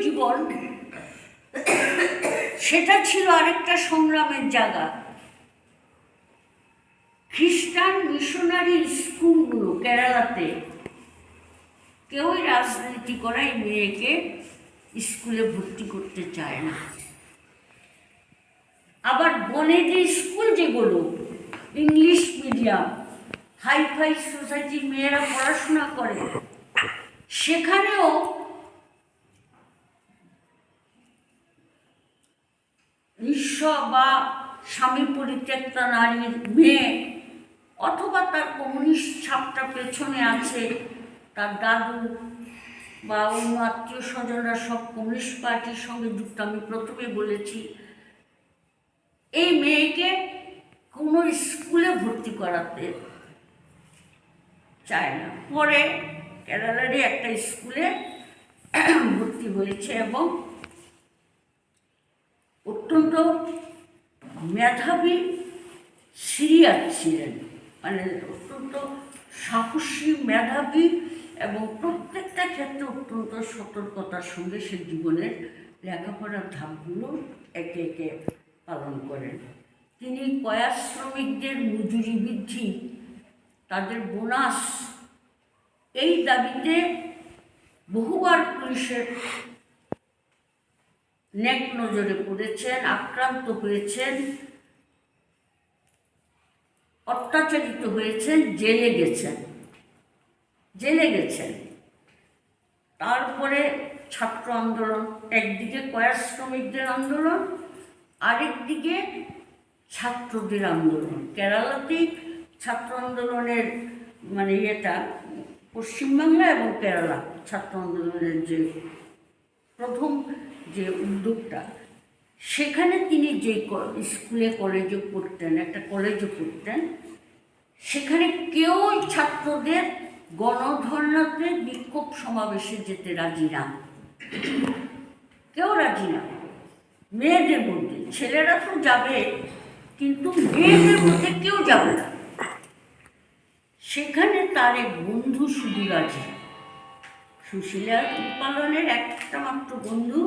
জীবন। সেটা ছিল আরেকটা সংগ্রামের জায়গা। খ্রিস্টান মিশনারি স্কুলগুলো কেরালাতে। কেউই রাজনীতি করাই মেয়েকে স্কুলে ভর্তি করতে চায় না। আবার বনেদি স্কুল যেগুলো, ইংলিশ মিডিয়াম, হাই ফাই সোসাইটির মেয়েরা পড়াশোনা করে, সেখানেও নিঃস্ব বা স্বামী পরিত্যক্তা নারীর মেয়ে অথবা তার কমিউনিস্ট ছাপটা পেছনে আছে, তার দাদু বা অন্য আত্মীয় স্বজনরা সব কমিউনিস্ট পার্টির সঙ্গে যুক্ত, আমি প্রথমে বলেছি, এই মেয়েকে কোনো স্কুলে ভর্তি করাতে চায় না। পরে কেরালারই একটা স্কুলে ভর্তি হয়েছে এবং অত্যন্ত মেধাবী সিরিয়ার ছিলেন। মানে অত্যন্ত সাহসী, মেধাবী এবং প্রত্যেকটা ক্ষেত্রে অত্যন্ত সতর্কতার সঙ্গে সে জীবনের লেখাপড়ার ধাপগুলো একে একে পালন করেন। তিনি কয়া শ্রমিকদের মজুরি বৃদ্ধি, তাদের বোনাস, এই দাবিতে বহুবার পুলিশের নেক নজরে পড়েছেন, আক্রান্ত হয়েছেন, অত্যাচারিত হয়েছেন, জেলে গেছেন। জেলে গেছেন। তারপরে ছাত্র আন্দোলন, একদিকে কয়া শ্রমিকদের আন্দোলন, আরেকদিকে ছাত্রদের আন্দোলন। কেরালাতেই ছাত্র আন্দোলনের মানে ইয়েটা পশ্চিমবাংলা এবং কেরালা ছাত্র আন্দোলনের যে প্রথম যে উদ্যোগটা, সেখানে তিনি যে স্কুলে কলেজে পড়তেন, একটা কলেজে পড়তেন, সেখানে কেউ ছাত্রদের গণধর্নাতে বিক্ষোভ সমাবেশে যেতে রাজি না। কেউ রাজি না। মেয়েদের মধ্যে, ছেলেরা তো যাবে, কিন্তু মেয়েদের মধ্যে কেউ যাবে না। সেখানে তার এক বন্ধু শুধু রাজি সুশীলা পালনের একটা মাত্র বন্ধু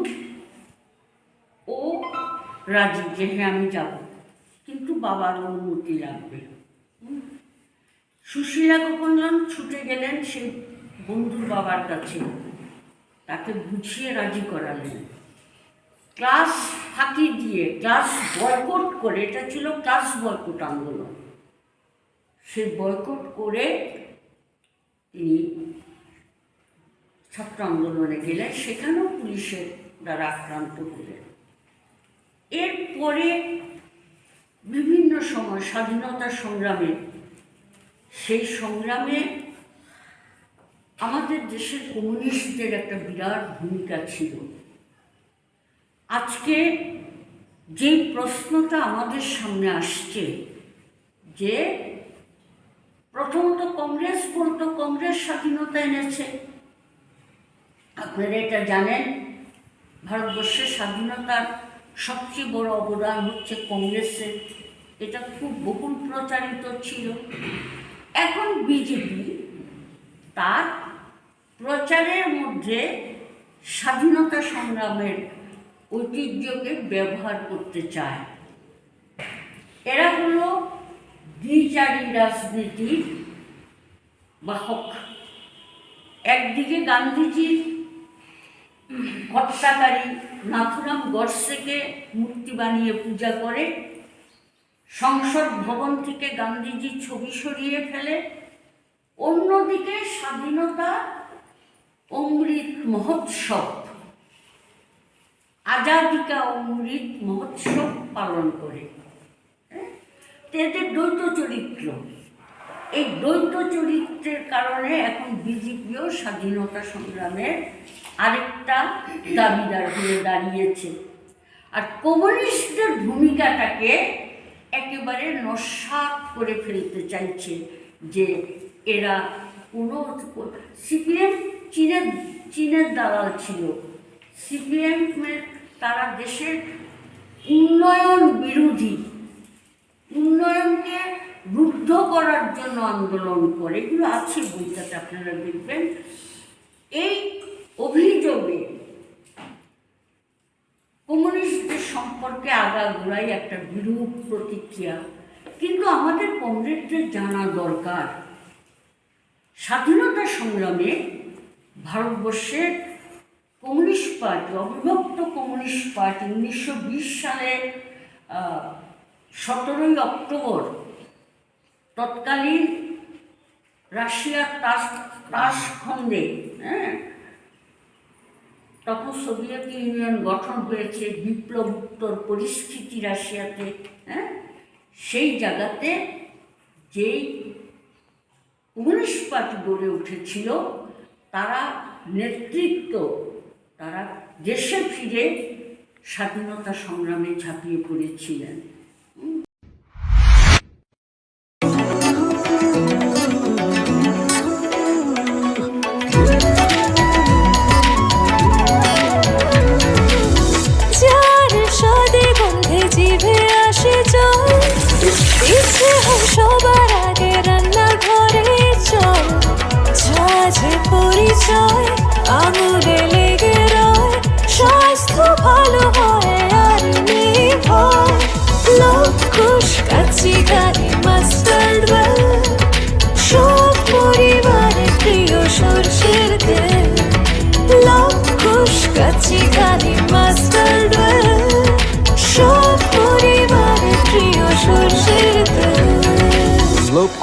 রাজি যে হ্যাঁ আমি যাব। কিন্তু বাবার অনুমতি লাগবে। সুশীলা গোপঞ্জন ছুটে গেলেন সেই বন্ধুর বাবার কাছে। তাকে বুঝিয়ে রাজি করালেন। ক্লাস ফাঁকি দিয়ে, ক্লাস বয়কট করে, এটা ছিল ক্লাস বয়কট আন্দোলন। সে বয়কট করে তিনি ছাত্র আন্দোলনে গেলেন। সেখানেও পুলিশের দ্বারা আক্রান্ত হলেন। এরপরে বিভিন্ন সময় স্বাধীনতা সংগ্রামে, সেই সংগ্রামে আমাদের দেশের কমিউনিস্টদের একটা বিরাট ভূমিকা ছিল। আজকে যে প্রশ্নটা আমাদের সামনে আসছে যে প্রথমত কংগ্রেস বলতো কংগ্রেস স্বাধীনতা এনেছে। আপনারা এটা জানেন, ভারতবর্ষের স্বাধীনতার সবচেয়ে বড় অবদান হচ্ছে কংগ্রেসের। এটা খুব বহুল প্রচারিত ছিল। এখন বিজেপি তার প্রচারের মধ্যে স্বাধীনতা সংগ্রামের ঐতিহ্যকে ব্যবহার করতে চায়। এরা হলো দ্বিচারী রাজনীতির বাহক। একদিকে গান্ধীজির হত্যাকারী নাথুরাম গডসেকে মূর্তি বানিয়ে পূজা করে, সংসদ ভবন থেকে গান্ধীজির ছবি সরিয়ে ফেলে, অন্যদিকে স্বাধীনতা অমৃত মহোৎসব, আজাদিকা অমৃত মহোৎসব পালন করে হ্যাঁ? এদের দ্বৈত চরিত্র এই দ্বৈত চরিত্রের কারণে এখন বিজেপিও স্বাধীনতা সংগ্রামের আরেকটা দাবিদার হয়ে দাঁড়িয়েছে। আর কমিউনিস্টদের ভূমিকাটাকে একেবারে নস্বাত করে ফেলতে চাইছে যে এরা কোনো সিপিএম চীনের চীনের দালাল ছিল। সিপিএমের তারা দেশের উন্নয়ন বিরোধী, উন্নয়নকে রুদ্ধ করার জন্য আন্দোলন করে। এগুলো আছে বইটাতে, আপনারা দেখবেন। এই অভিযোগে কমিউনিস্টদের সম্পর্কে আগাগোড়াই একটা বিরূপ প্রতিক্রিয়া। কিন্তু আমাদের কমরেডদের জানা দরকার। স্বাধীনতা সংগ্রামে ভারতবর্ষের কমিউনিস্ট পার্টি, অবিভক্ত কমিউনিস্ট পার্টি উনিশশো বিশ সালে সতেরোই অক্টোবর তৎকালীন রাশিয়ার তাস তাসখণ্ডে হ্যাঁ তখন সোভিয়েত ইউনিয়ন গঠন হয়েছে বিপ্লব উত্তর পরিস্থিতি রাশিয়াতে হ্যাঁ? সেই জায়গাতে যেই কমিউনিস্ট পার্টি গড়ে উঠেছিল, তারা নেতৃত্ব, তারা দেশে ফিরে স্বাধীনতা সংগ্রামে ঝাঁপিয়ে পড়েছিলেন।